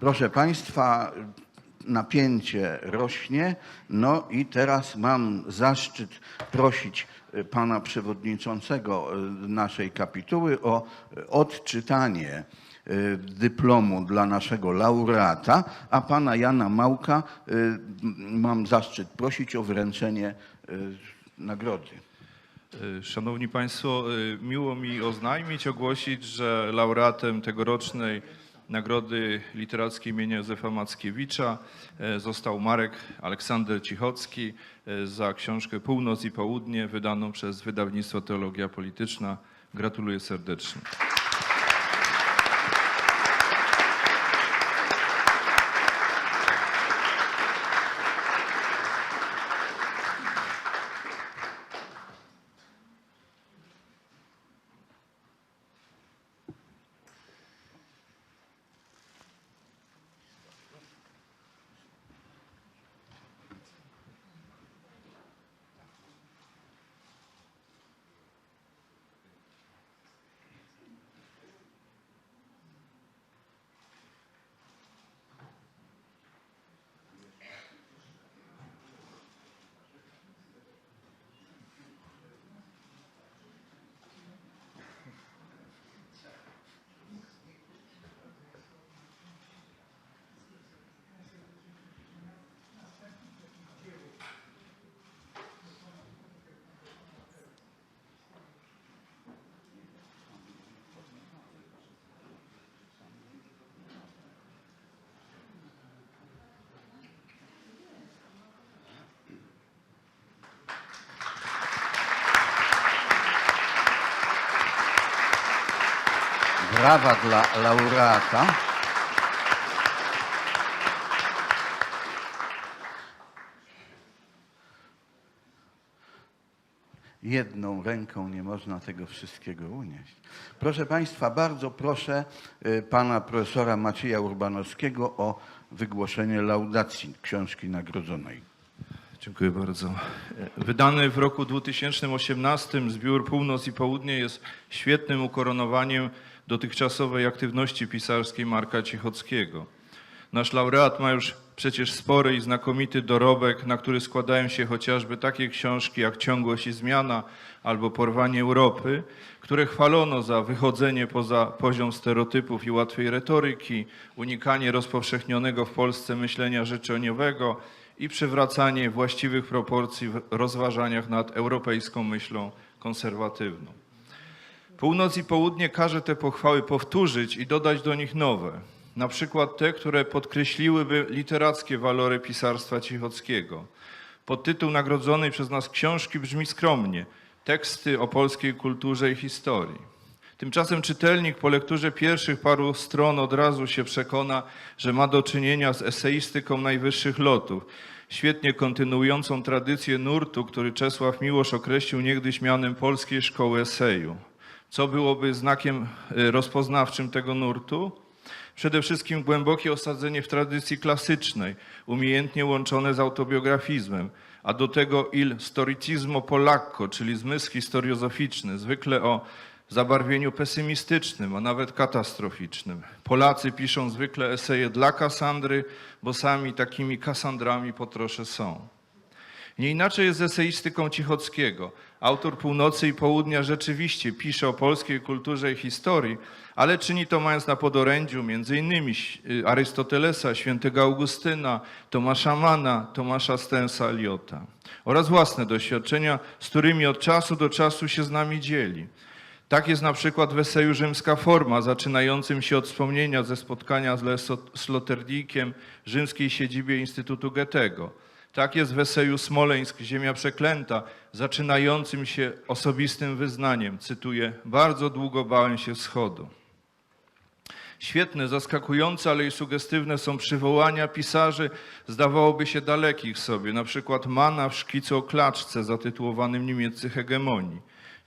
Proszę Państwa, napięcie rośnie. No i teraz mam zaszczyt prosić y, pana przewodniczącego y, naszej kapituły o y, odczytanie dyplomu dla naszego laureata, a pana Jana Małka mam zaszczyt prosić o wręczenie nagrody. Szanowni Państwo, miło mi oznajmić, ogłosić, że laureatem tegorocznej Nagrody Literackiej imienia Józefa Mackiewicza y, został Marek Aleksander Cichocki y, za książkę Północ i Południe wydaną przez wydawnictwo Teologia Polityczna. Gratuluję serdecznie. Brawa dla laureata. Jedną ręką nie można tego wszystkiego unieść. Proszę Państwa, bardzo proszę y, pana profesora Macieja Urbanowskiego o wygłoszenie laudacji książki nagrodzonej. Dziękuję bardzo. Wydany w roku 2018 zbiór Północ i Południe jest świetnym ukoronowaniem dotychczasowej aktywności pisarskiej Marka Cichockiego. Nasz laureat ma już przecież spory i znakomity dorobek, na który składają się chociażby takie książki jak Ciągłość i Zmiana albo Porwanie Europy, które chwalono za wychodzenie poza poziom stereotypów i łatwej retoryki, unikanie rozpowszechnionego w Polsce myślenia życzeniowego i przywracanie właściwych proporcji w rozważaniach nad europejską myślą konserwatywną. Północ i południe każe te pochwały powtórzyć i dodać do nich nowe. Na przykład te, które podkreśliłyby literackie walory pisarstwa Cichockiego. Podtytuł nagrodzonej przez nas książki brzmi skromnie: Teksty o polskiej kulturze i historii. Tymczasem czytelnik po lekturze pierwszych paru stron od razu się przekona, że ma do czynienia z eseistyką najwyższych lotów, świetnie kontynuującą tradycję nurtu, który Czesław Miłosz określił niegdyś mianem Polskiej Szkoły Eseju. Co byłoby znakiem y, rozpoznawczym tego nurtu? Przede wszystkim głębokie osadzenie w tradycji klasycznej, umiejętnie łączone z autobiografizmem, a do tego il storicismo polacco, czyli zmysł historiozoficzny, zwykle o zabarwieniu pesymistycznym, a nawet katastroficznym. Polacy piszą zwykle eseje dla Kasandry, bo sami takimi Kasandrami po trosze są. Nie inaczej jest z eseistyką Cichockiego. Autor Północy i Południa rzeczywiście pisze o polskiej kulturze i historii, ale czyni to mając na podorędziu m.in. Arystotelesa, świętego Augustyna, Tomasza Mana, Tomasza Stensa Eliota oraz własne doświadczenia, z którymi od czasu do czasu się z nami dzieli. Tak jest na przykład w eseju Rzymska Forma, zaczynającym się od wspomnienia ze spotkania z Sloterdijkiem w rzymskiej siedzibie Instytutu Goethego. Tak jest w eseju Smoleńsk, Ziemia Przeklęta, zaczynającym się osobistym wyznaniem. Cytuję, bardzo długo bałem się wschodu. Świetne, zaskakujące, ale i sugestywne są przywołania pisarzy, zdawałoby się dalekich sobie, na przykład Mana w szkicu o klaczce zatytułowanym Niemieccy hegemonii.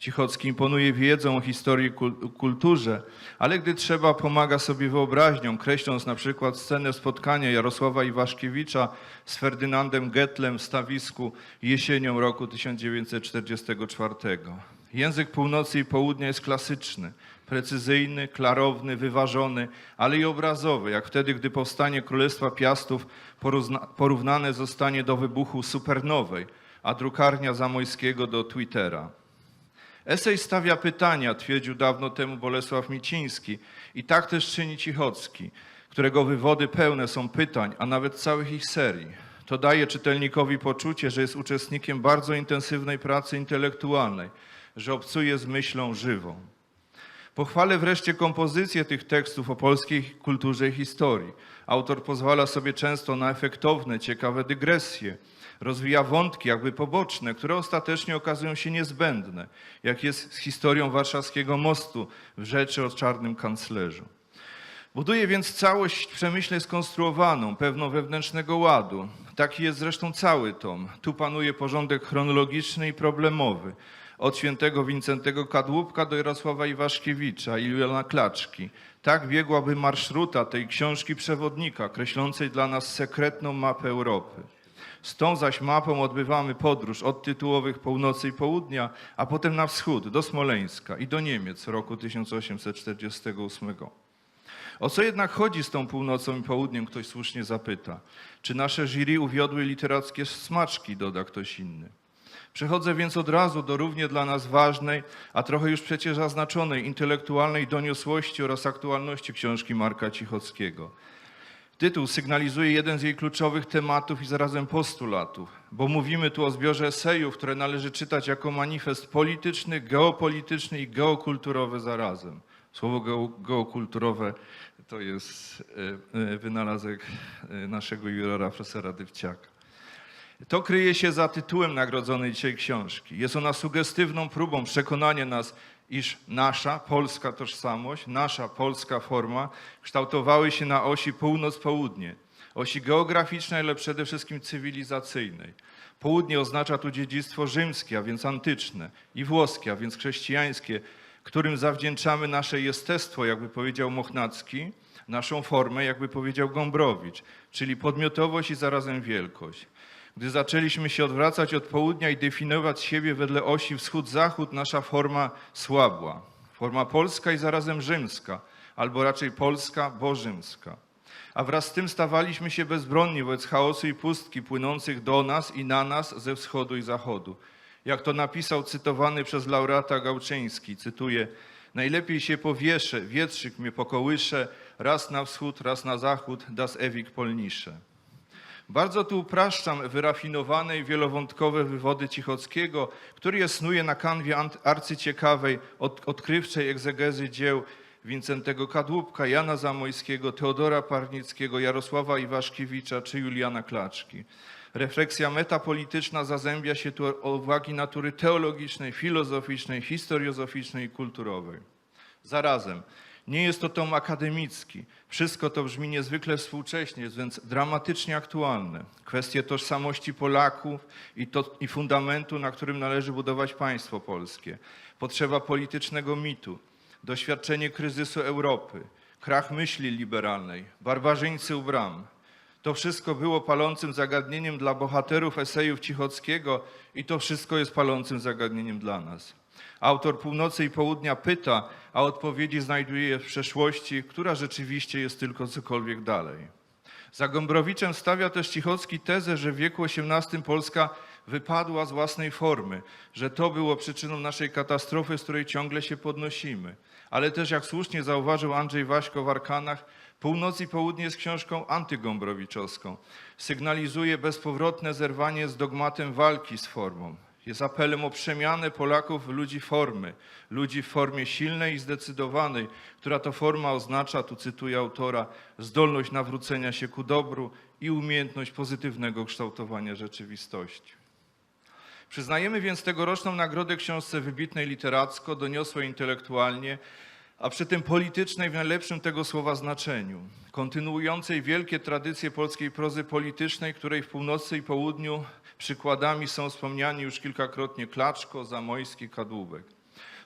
Cichocki imponuje wiedzą o historii i kul- kulturze, ale gdy trzeba, pomaga sobie wyobraźnią, kreśląc na przykład scenę spotkania Jarosława Iwaszkiewicza z Ferdynandem Gettlem w Stawisku jesienią roku 1944. Język północy i południa jest klasyczny. Precyzyjny, klarowny, wyważony, ale i obrazowy, jak wtedy, gdy powstanie Królestwa Piastów porówna- porównane zostanie do wybuchu supernowej, a drukarnia Zamojskiego do Twittera. Esej stawia pytania, twierdził dawno temu Bolesław Miciński i tak też czyni Cichocki, którego wywody pełne są pytań, a nawet całych ich serii. To daje czytelnikowi poczucie, że jest uczestnikiem bardzo intensywnej pracy intelektualnej, że obcuje z myślą żywą. Pochwalę wreszcie kompozycję tych tekstów o polskiej kulturze i historii. Autor pozwala sobie często na efektowne, ciekawe dygresje. Rozwija wątki jakby poboczne, które ostatecznie okazują się niezbędne, jak jest z historią warszawskiego mostu w rzeczy o czarnym kanclerzu. Buduje więc całość przemyślnie skonstruowaną, pewną wewnętrznego ładu. Taki jest zresztą cały tom. Tu panuje porządek chronologiczny i problemowy. Od świętego Wincentego Kadłubka do Jarosława Iwaszkiewicza i Juliana Klaczki. Tak biegłaby marszruta tej książki przewodnika, kreślącej dla nas sekretną mapę Europy. Z tą zaś mapą odbywamy podróż od tytułowych północy i południa, a potem na wschód, do Smoleńska i do Niemiec roku 1848. O co jednak chodzi z tą północą i południem, ktoś słusznie zapyta. Czy nasze jury uwiodły literackie smaczki, doda ktoś inny. Przechodzę więc od razu do równie dla nas ważnej, a trochę już przecież zaznaczonej intelektualnej doniosłości oraz aktualności książki Marka Cichockiego. Tytuł sygnalizuje jeden z jej kluczowych tematów i zarazem postulatów, bo mówimy tu o zbiorze esejów, które należy czytać jako manifest polityczny, geopolityczny i geokulturowy zarazem. Słowo geo, geokulturowe to jest e, e, wynalazek e, naszego jurora profesora Dywciaka. To kryje się za tytułem nagrodzonej dzisiaj książki. Jest ona sugestywną próbą przekonania nas, iż nasza polska tożsamość, nasza polska forma kształtowały się na osi północ-południe, osi geograficznej, ale przede wszystkim cywilizacyjnej. Południe oznacza tu dziedzictwo rzymskie, a więc antyczne, i włoskie, a więc chrześcijańskie, którym zawdzięczamy nasze jestestwo, jakby powiedział Mochnacki, naszą formę, jakby powiedział Gombrowicz, czyli podmiotowość i zarazem wielkość. Gdy zaczęliśmy się odwracać od południa i definiować siebie wedle osi wschód-zachód, nasza forma słabła. Forma polska i zarazem rzymska, albo raczej polska, bo rzymska. A wraz z tym stawaliśmy się bezbronni wobec chaosu i pustki płynących do nas i na nas ze wschodu i zachodu. Jak to napisał cytowany przez laureata Gałczyński, cytuję, najlepiej się powieszę, wietrzyk mnie pokołysze, raz na wschód, raz na zachód, das ewig polnisze. Bardzo tu upraszczam wyrafinowane i wielowątkowe wywody Cichockiego, który je snuje na kanwie arcyciekawej, od, odkrywczej egzegezy dzieł Wincentego Kadłubka, Jana Zamojskiego, Teodora Parnickiego, Jarosława Iwaszkiewicza czy Juliana Klaczki. Refleksja metapolityczna zazębia się tu o uwagi natury teologicznej, filozoficznej, historiozoficznej i kulturowej. Zarazem nie jest to tom akademicki. Wszystko to brzmi niezwykle współcześnie, więc dramatycznie aktualne. Kwestie tożsamości Polaków i, to, i fundamentu, na którym należy budować państwo polskie. Potrzeba politycznego mitu, doświadczenie kryzysu Europy, krach myśli liberalnej, barbarzyńcy u bram. To wszystko było palącym zagadnieniem dla bohaterów esejów Cichockiego i to wszystko jest palącym zagadnieniem dla nas. Autor Północy i Południa pyta, a odpowiedzi znajduje je w przeszłości, która rzeczywiście jest tylko cokolwiek dalej. Za Gombrowiczem stawia też Cichocki tezę, że w wieku XVIII Polska wypadła z własnej formy, że to było przyczyną naszej katastrofy, z której ciągle się podnosimy. Ale też, jak słusznie zauważył Andrzej Waśko w Arkanach, Północ i Południe jest książką antygombrowiczowską. Sygnalizuje bezpowrotne zerwanie z dogmatem walki z formą. Jest apelem o przemianę Polaków w ludzi formy, ludzi w formie silnej i zdecydowanej, która to forma oznacza, tu cytuję autora, zdolność nawrócenia się ku dobru i umiejętność pozytywnego kształtowania rzeczywistości. Przyznajemy więc tegoroczną nagrodę książce wybitnej literacko, doniosłej intelektualnie, a przy tym politycznej w najlepszym tego słowa znaczeniu, kontynuującej wielkie tradycje polskiej prozy politycznej, której w północy i południu przykładami są wspomniani już kilkakrotnie Klaczko, Zamojski, Kadłubek.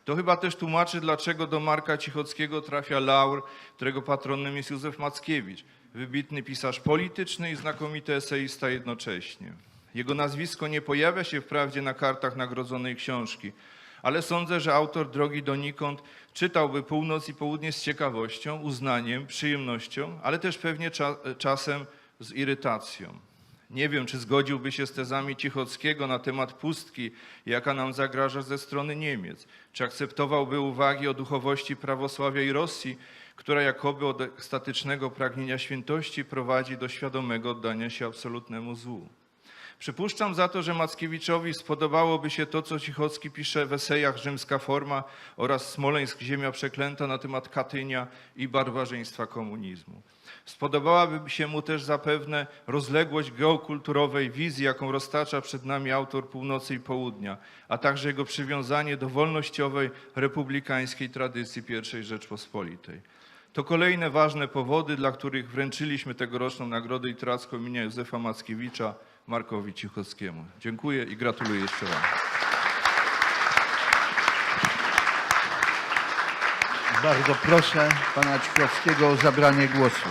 To chyba też tłumaczy, dlaczego do Marka Cichockiego trafia laur, którego patronem jest Józef Mackiewicz, wybitny pisarz polityczny i znakomity eseista jednocześnie. Jego nazwisko nie pojawia się wprawdzie na kartach nagrodzonej książki, Ale sądzę, że autor Drogi donikąd czytałby Północ i Południe z ciekawością, uznaniem, przyjemnością, ale też pewnie cza czasem z irytacją. Nie wiem, czy zgodziłby się z tezami Cichockiego na temat pustki, jaka nam zagraża ze strony Niemiec. Czy akceptowałby uwagi o duchowości prawosławia i Rosji, która jakoby od ekstatycznego pragnienia świętości prowadzi do świadomego oddania się absolutnemu złu. Przypuszczam za to, że Mackiewiczowi spodobałoby się to, co Cichocki pisze w esejach Rzymska Forma oraz Smoleńsk Ziemia Przeklęta na temat Katynia i barbarzyństwa komunizmu. Spodobałaby się mu też zapewne rozległość geokulturowej wizji, jaką roztacza przed nami autor Północy i Południa, a także jego przywiązanie do wolnościowej, republikańskiej tradycji I Rzeczpospolitej. To kolejne ważne powody, dla których wręczyliśmy tegoroczną Nagrodę Literacką imienia Józefa Mackiewicza Markowi Cichockiemu. Dziękuję i gratuluję jeszcze raz. Bardzo proszę pana Cichockiego o zabranie głosu.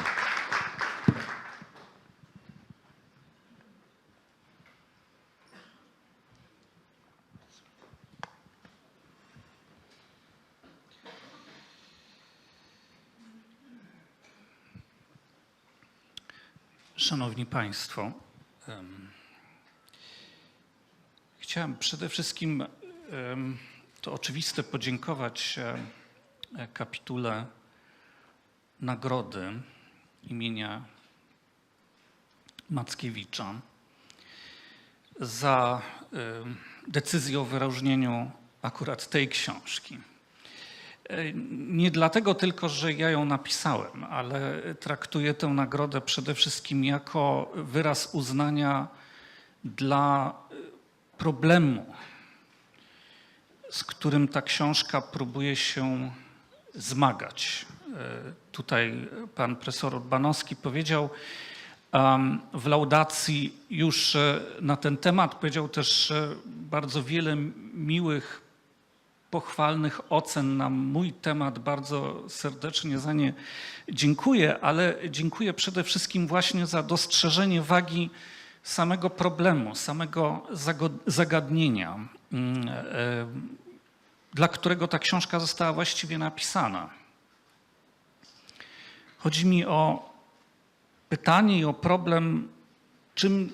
Szanowni Państwo, chciałem przede wszystkim to oczywiste podziękować e, kapitule nagrody imienia Mackiewicza za decyzję o wyróżnieniu akurat tej książki. Nie dlatego tylko, że ja ją napisałem, ale traktuję tę nagrodę przede wszystkim jako wyraz uznania dla problemu, z którym ta książka próbuje się zmagać. E, Tutaj pan profesor Urbanowski powiedział w laudacji już e, na ten temat, powiedział też e, bardzo wiele miłych pochwalnych ocen na mój temat. Bardzo serdecznie za nie dziękuję, ale dziękuję przede wszystkim właśnie za dostrzeżenie wagi samego problemu, samego zagadnienia, mm, e, dla którego ta książka została właściwie napisana. Chodzi mi o pytanie i o problem, czym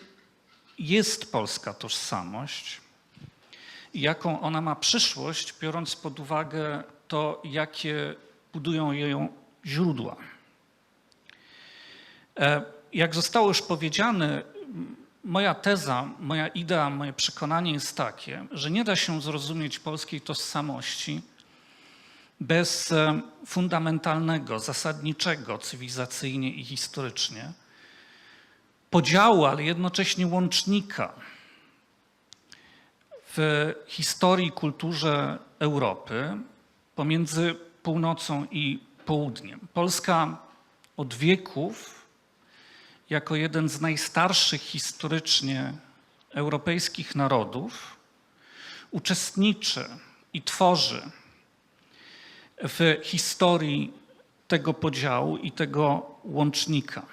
jest polska tożsamość jaką ona ma przyszłość, biorąc pod uwagę to, jakie budują ją źródła. E, Jak zostało już powiedziane, moja teza, moja idea, moje przekonanie jest takie, że nie da się zrozumieć polskiej tożsamości bez e, fundamentalnego, zasadniczego cywilizacyjnie i historycznie podziału, ale jednocześnie łącznika w historii kulturze Europy pomiędzy północą i południem. Polska od wieków, jako jeden z najstarszych historycznie europejskich narodów, uczestniczy i tworzy w historii tego podziału i tego łącznika.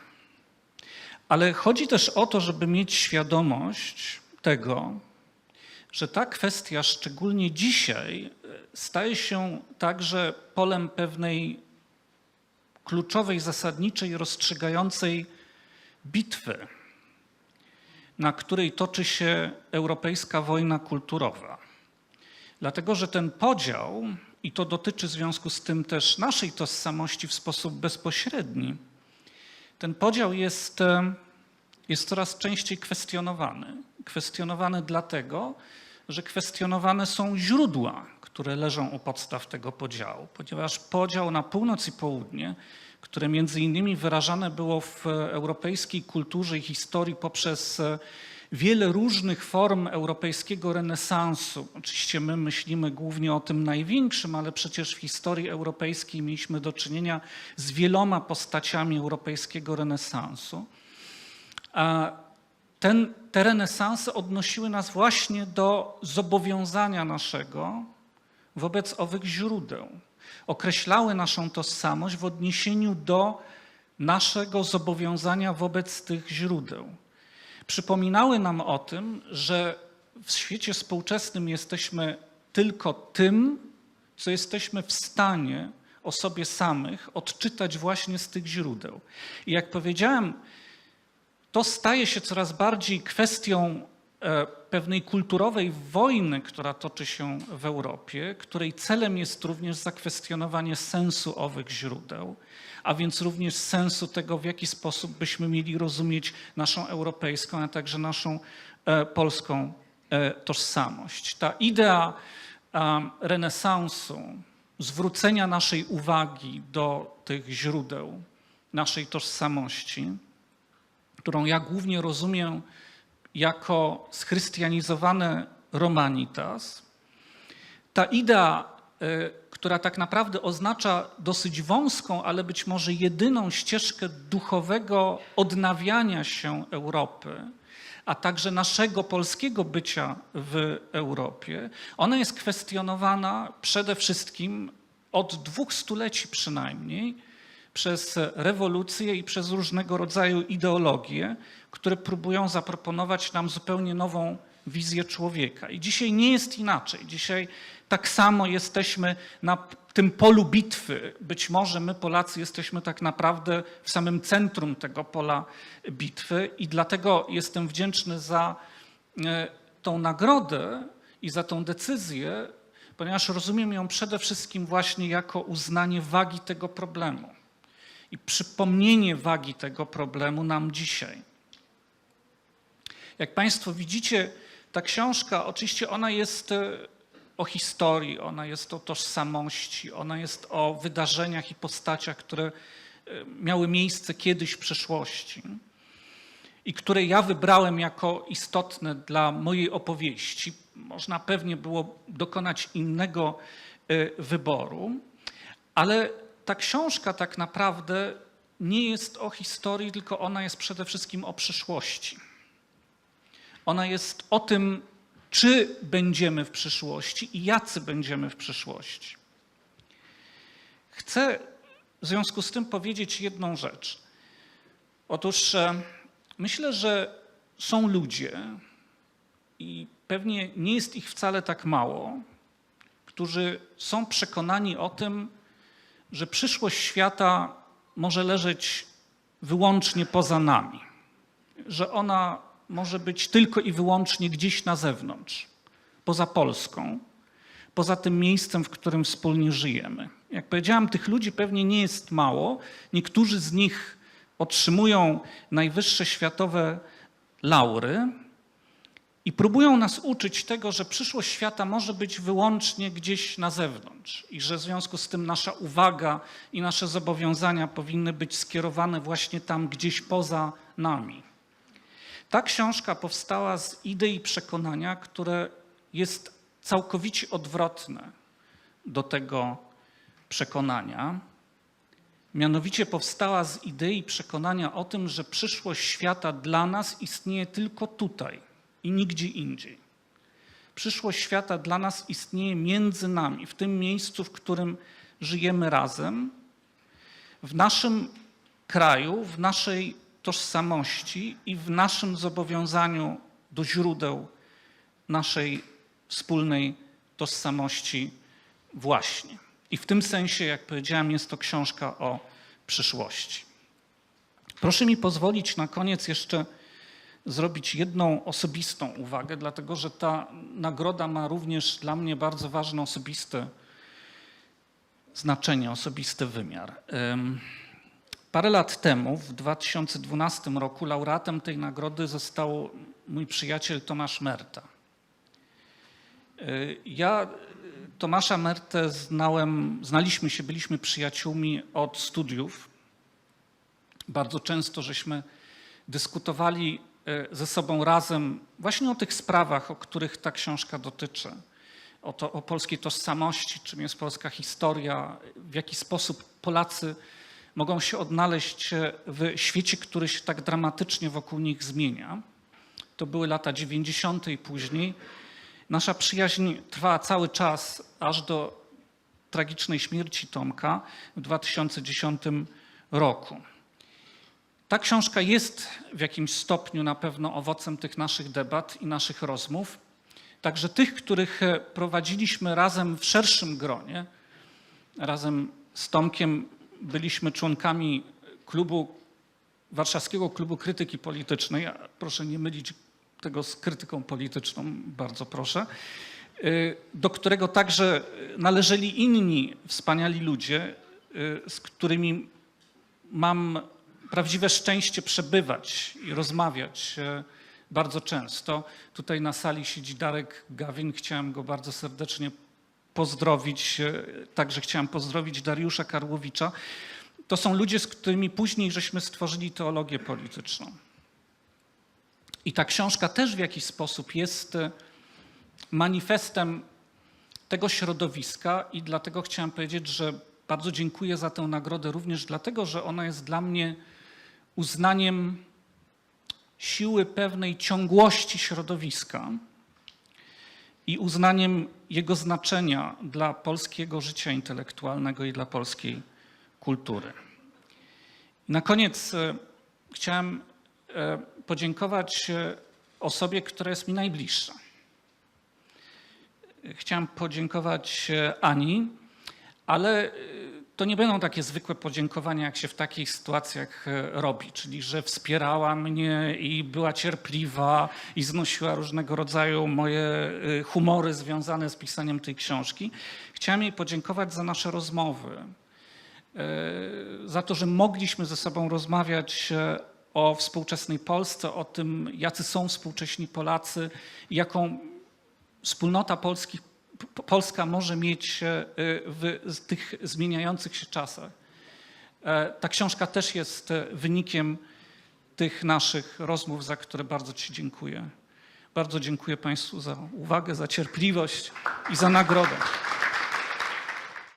Ale chodzi też o to, żeby mieć świadomość tego, że ta kwestia, szczególnie dzisiaj, e, staje się także polem pewnej kluczowej, zasadniczej, rozstrzygającej bitwy, na której toczy się europejska wojna kulturowa. Dlatego, że ten podział, i to dotyczy w związku z tym też naszej tożsamości w sposób bezpośredni, ten podział jest, e, jest coraz częściej kwestionowany. Kwestionowany dlatego, że kwestionowane są źródła, które leżą u podstaw tego podziału, ponieważ podział na północ i południe, które między innymi wyrażane było w europejskiej kulturze i historii poprzez e, wiele różnych form europejskiego renesansu. Oczywiście my myślimy głównie o tym największym, ale przecież w historii europejskiej mieliśmy do czynienia z wieloma postaciami europejskiego renesansu. Ten, te renesanse odnosiły nas właśnie do zobowiązania naszego wobec owych źródeł. Określały naszą tożsamość w odniesieniu do naszego zobowiązania wobec tych źródeł. Przypominały nam o tym, że w świecie współczesnym jesteśmy tylko tym, co jesteśmy w stanie o sobie samych odczytać właśnie z tych źródeł. I jak powiedziałem, to staje się coraz bardziej kwestią e, pewnej kulturowej wojny, która toczy się w Europie, której celem jest również zakwestionowanie sensu owych źródeł, a więc również sensu tego, w jaki sposób byśmy mieli rozumieć naszą europejską, a także naszą e, polską e, tożsamość. Ta idea renesansu, zwrócenia naszej uwagi do tych źródeł naszej tożsamości, którą ja głównie rozumiem jako schrystianizowane romanitas, ta idea, y, która tak naprawdę oznacza dosyć wąską, ale być może jedyną ścieżkę duchowego odnawiania się Europy, a także naszego polskiego bycia w Europie, ona jest kwestionowana przede wszystkim od dwóch stuleci przynajmniej przez rewolucję i przez różnego rodzaju ideologie, które próbują zaproponować nam zupełnie nową wizję człowieka. I dzisiaj nie jest inaczej. Dzisiaj tak samo jesteśmy na tym polu bitwy. Być może my, Polacy, jesteśmy tak naprawdę w samym centrum tego pola bitwy, i dlatego jestem wdzięczny za e, tą nagrodę i za tą decyzję, ponieważ rozumiem ją przede wszystkim właśnie jako uznanie wagi tego problemu i przypomnienie wagi tego problemu nam dzisiaj. Jak Państwo widzicie, ta książka, oczywiście ona jest e, o historii, ona jest o tożsamości, ona jest o wydarzeniach i postaciach, które e, miały miejsce kiedyś w przeszłości i które ja wybrałem jako istotne dla mojej opowieści. Można pewnie było dokonać innego e, wyboru, ale ta książka tak naprawdę nie jest o historii, tylko ona jest przede wszystkim o przyszłości. Ona jest o tym, czy będziemy w przyszłości i jacy będziemy w przyszłości. Chcę w związku z tym powiedzieć jedną rzecz. Otóż e, myślę, że są ludzie i pewnie nie jest ich wcale tak mało, którzy są przekonani o tym, że przyszłość świata może leżeć wyłącznie poza nami, że ona może być tylko i wyłącznie gdzieś na zewnątrz, poza Polską, poza tym miejscem, w którym wspólnie żyjemy. Jak powiedziałam, tych ludzi pewnie nie jest mało. Niektórzy z nich otrzymują najwyższe światowe laury i próbują nas uczyć tego, że przyszłość świata może być wyłącznie gdzieś na zewnątrz i że w związku z tym nasza uwaga i nasze zobowiązania powinny być skierowane właśnie tam, gdzieś poza nami. Ta książka powstała z idei przekonania, które jest całkowicie odwrotne do tego przekonania. Mianowicie powstała z idei przekonania o tym, że przyszłość świata dla nas istnieje tylko tutaj i nigdzie indziej. Przyszłość świata dla nas istnieje między nami, w tym miejscu, w którym żyjemy razem, w naszym kraju, w naszej tożsamości i w naszym zobowiązaniu do źródeł naszej wspólnej tożsamości właśnie. I w tym sensie, jak powiedziałem, jest to książka o przyszłości. Proszę mi pozwolić na koniec jeszcze zrobić jedną osobistą uwagę, dlatego że ta nagroda ma również dla mnie bardzo ważne osobiste znaczenie, osobisty wymiar. Ym, Parę lat temu, w 2012 roku, laureatem tej nagrody został mój przyjaciel Tomasz Merta. Y, Ja Tomasza Mertę znałem, znaliśmy się, byliśmy przyjaciółmi od studiów. Bardzo często żeśmy dyskutowali ze sobą razem właśnie o tych sprawach, o których ta książka dotyczy. O, to, o polskiej tożsamości, czym jest polska historia, w jaki sposób Polacy mogą się odnaleźć w świecie, który się tak dramatycznie wokół nich zmienia. To były lata 90. i później. Nasza przyjaźń trwała cały czas, aż do tragicznej śmierci Tomka w 2010 roku. Ta książka jest w jakimś stopniu na pewno owocem tych naszych debat i naszych rozmów. Także tych, których e, prowadziliśmy razem w szerszym gronie, razem z Tomkiem byliśmy członkami klubu, Warszawskiego Klubu Krytyki Politycznej. Proszę nie mylić tego z krytyką polityczną, bardzo proszę. y, Do którego także należeli inni wspaniali ludzie, y, z którymi mam prawdziwe szczęście przebywać i rozmawiać e, bardzo często. Tutaj na sali siedzi Darek Gawin. Chciałem go bardzo serdecznie pozdrowić. e, Także chciałem pozdrowić Dariusza Karłowicza. To są ludzie, z którymi później żeśmy stworzyli teologię polityczną. I ta książka też w jakiś sposób jest e, manifestem tego środowiska i dlatego chciałem powiedzieć, że bardzo dziękuję za tę nagrodę, również dlatego, że ona jest dla mnie uznaniem siły pewnej ciągłości środowiska i uznaniem jego znaczenia dla polskiego życia intelektualnego i dla polskiej kultury. Na koniec e, chciałem e, podziękować e, osobie, która jest mi najbliższa. Chciałem podziękować Ani, ale to nie będą takie zwykłe podziękowania, jak się w takich sytuacjach e, robi, czyli że wspierała mnie i była cierpliwa i znosiła różnego rodzaju moje e, humory związane z pisaniem tej książki. Chciałem jej podziękować za nasze rozmowy, e, za to, że mogliśmy ze sobą rozmawiać o współczesnej Polsce, o tym, jacy są współcześni Polacy, jaką wspólnota polskich, Polska może mieć e, w tych zmieniających się czasach. E, Ta książka też jest e, wynikiem tych naszych rozmów, za które bardzo Ci dziękuję. Bardzo dziękuję Państwu za uwagę, za cierpliwość i za nagrodę.